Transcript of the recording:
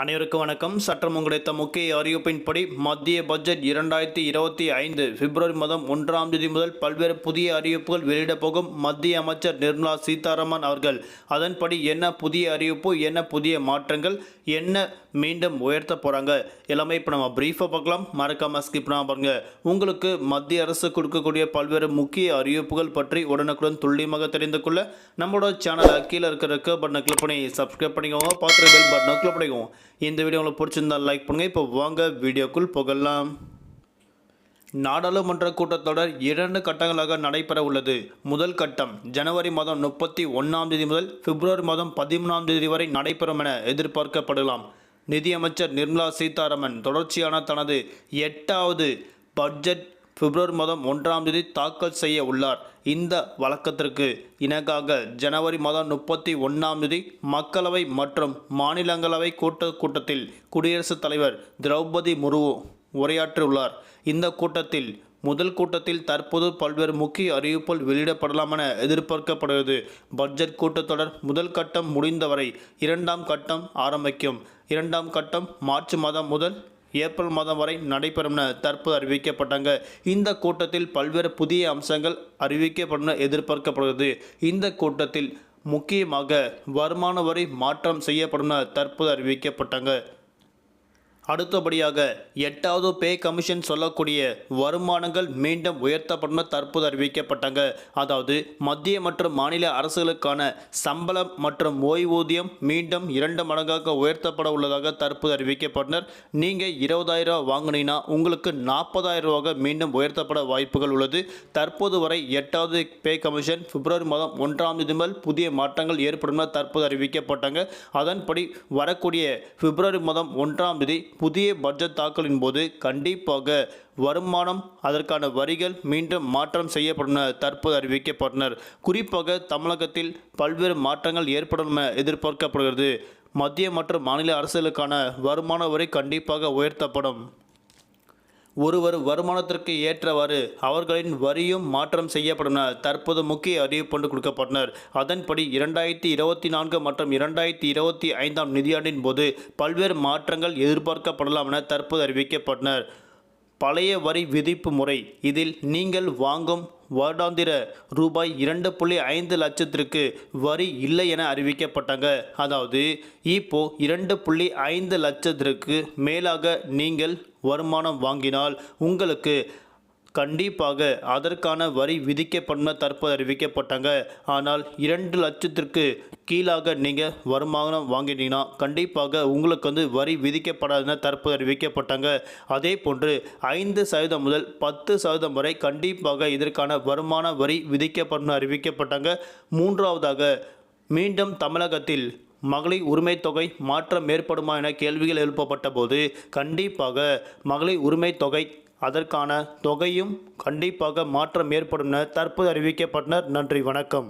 அனைவருக்கும் வணக்கம். சற்றம் கிடைத்த முக்கிய அறிவிப்பின்படி மத்திய பட்ஜெட் இரண்டாயிரத்தி இருபத்தி ஐந்து பிப்ரவரி மாதம் ஒன்றாம் தேதி முதல் பல்வேறு புதிய அறிவிப்புகள் வெளியிடப் போகும் மத்திய அமைச்சர் நிர்மலா சீதாராமன் அவர்கள். அதன்படி என்ன புதிய அறிவிப்பு என்ன புதிய மாற்றங்கள் என்ன மீண்டும் உயர்த்த போகிறாங்க எல்லாமே இப்போ நம்ம ப்ரீஃபாக பார்க்கலாம். மறக்காம ஸ்கிப் பண்ணாம பாருங்க. உங்களுக்கு மத்திய அரசு கொடுக்கக்கூடிய பல்வேறு முக்கிய அறிவிப்புகள் பற்றி உடனுக்குடன் துல்லியமாக தெரிந்து கொள்ள நம்மளோட சேனலை கீழே இருக்கிற பட்டனை கிளிக் பண்ணி சப்ஸ்கிரைப் பண்ணிக்கோங்க. பார்த்துட்டு பெல் பட்டனை கிளிக் பண்ணிக்கோங்க. இந்த வீடியோ உங்களுக்கு பிடிச்சிருந்தால் லைக் பண்ணுங்கள் இப்போ வாங்க வீடியோக்குள் போகலாம். நாடாளுமன்ற கூட்டத்தொடர் இரண்டு கட்டங்களாக நடைபெற உள்ளது. முதல் கட்டம் ஜனவரி மாதம் முப்பத்தி ஒன்றாம் தேதி முதல் பிப்ரவரி மாதம் பதிமூணாம் தேதி வரை நடைபெறும் என எதிர்பார்க்கப்படலாம். நிதியமைச்சர் நிர்மலா சீதாராமன் தொடர்ச்சியான தனது எட்டாவது பட்ஜெட் பிப்ரவரி மாதம் ஒன்றாம் தேதி தாக்கல் செய்ய உள்ளார். இந்த வழக்கத்திற்கு இணக்காக ஜனவரி மாதம் முப்பத்தி ஒன்றாம் தேதி மக்களவை மற்றும் மாநிலங்களவை கூட்ட கூட்டத்தில் குடியரசுத் தலைவர் திரௌபதி முர்மு உரையாற்றியுள்ளார். இந்த கூட்டத்தில் முதல் கூட்டத்தில் தற்போது பல்வேறு முக்கிய அறிவிப்புகள் வெளியிடப்படலாம் என எதிர்பார்க்கப்படுகிறது. பட்ஜெட் கூட்டத்தொடர் முதல் கட்டம் முடிந்தவரை இரண்டாம் கட்டம் ஆரம்பிக்கும். இரண்டாம் கட்டம் மார்ச் மாதம் முதல் ஏப்ரல் மாதம் வரை நடைபெறும் என தற்போது அறிவிக்கப்பட்டாங்க. இந்த கூட்டத்தில் பல்வேறு புதிய அம்சங்கள் அறிவிக்கப்படும் என எதிர்பார்க்கப்படுகிறது. இந்த கூட்டத்தில் முக்கியமாக வருமான வரி மாற்றம் செய்யப்படும் என தற்போது அறிவிக்கப்பட்டாங்க. அடுத்தபடியாக எட்டாவது பே கமிஷன் சொல்லக்கூடிய வருமானங்கள் மீண்டும் உயர்த்தப்படும் தற்போது அறிவிக்கப்பட்டாங்க. அதாவது மத்திய மற்றும் மாநில அரசுகளுக்கான சம்பளம் மற்றும் ஓய்வூதியம் மீண்டும் இரண்டு மடங்காக உயர்த்தப்பட உள்ளதாக தற்போது அறிவிக்கப்பட்டனர். நீங்கள் இருபதாயிரம் ரூபா வாங்கினீங்கன்னா உங்களுக்கு நாற்பதாயிரம் ரூபாக மீண்டும் உயர்த்தப்பட வாய்ப்புகள் உள்ளது. தற்போது வரை எட்டாவது பே கமிஷன் பிப்ரவரி மாதம் ஒன்றாம் தேதி முதல் புதிய மாற்றங்கள் ஏற்படும் தற்போது அறிவிக்கப்பட்டாங்க. அதன்படி வரக்கூடிய பிப்ரவரி மாதம் ஒன்றாம் தேதி புதிய பட்ஜெட் தாக்கலின் போது கண்டிப்பாக வருமானம் அதற்கான வரிகள் மீண்டும் மாற்றம் செய்யப்படும் என தற்போது அறிவிக்கப்பட்டனர். குறிப்பாக தமிழகத்தில் பல்வேறு மாற்றங்கள் ஏற்படும் என எதிர்பார்க்கப்படுகிறது. மத்திய மற்றும் மாநில அரசுகளுக்கான வருமான வரி கண்டிப்பாக உயர்த்தப்படும். ஒருவர் வருமானத்திற்கு ஏற்றவாறு அவர்களின் வரியும் மாற்றம் செய்யப்படும் என தற்போது முக்கிய அறிவிப்பு கொடுக்கப்பட்டனர். அதன்படி இரண்டாயிரத்தி இருபத்தி நான்கு மற்றும் இரண்டாயிரத்தி இருபத்தி ஐந்தாம் நிதியாண்டின் போது பல்வேறு மாற்றங்கள் எதிர்பார்க்கப்படலாம் என தற்போது அறிவிக்கப்பட்டனர். பழைய வரி விதிப்பு முறை. இதில் நீங்கள் வாங்கும் வருடாந்திர ரூபாய் இரண்டு புள்ளி ஐந்து லட்சத்திற்கு வரி இல்லை என அறிவிக்கப்பட்டாங்க. அதாவது இப்போ இரண்டு புள்ளி ஐந்து லட்சத்திற்கு மேலாக நீங்கள் வருமானம் வாங்கினால் உங்களுக்கு கண்டிப்பாக அதற்கான வரி விதிக்கப்படும் தற்போது அறிவிக்கப்பட்டாங்க. ஆனால் இரண்டு லட்சத்திற்கு கீழாக நீங்கள் வருமானம் வாங்கினீங்கன்னா கண்டிப்பாக உங்களுக்கு வந்து வரி விதிக்கப்படாதுன்னு தற்போது அறிவிக்கப்பட்டாங்க. அதே போன்று ஐந்து சதவீதம் முதல் பத்து சதவீதம் வரை கண்டிப்பாக இதற்கான வருமான வரி விதிக்கப்படும் அறிவிக்கப்பட்டாங்க. மூன்றாவதாக மீண்டும் தமிழகத்தில் மகளிர் உரிமை தொகை மாற்றம் ஏற்படுமா என கேள்விகள் எழுப்பப்பட்ட போது கண்டிப்பாக மகளிர் உரிமை தொகை அதற்கான தொகையும் கண்டிப்பாக மாற்றம் ஏற்படும் என தற்போது அறிவிக்கப்பட்டனர். நன்றி வணக்கம்.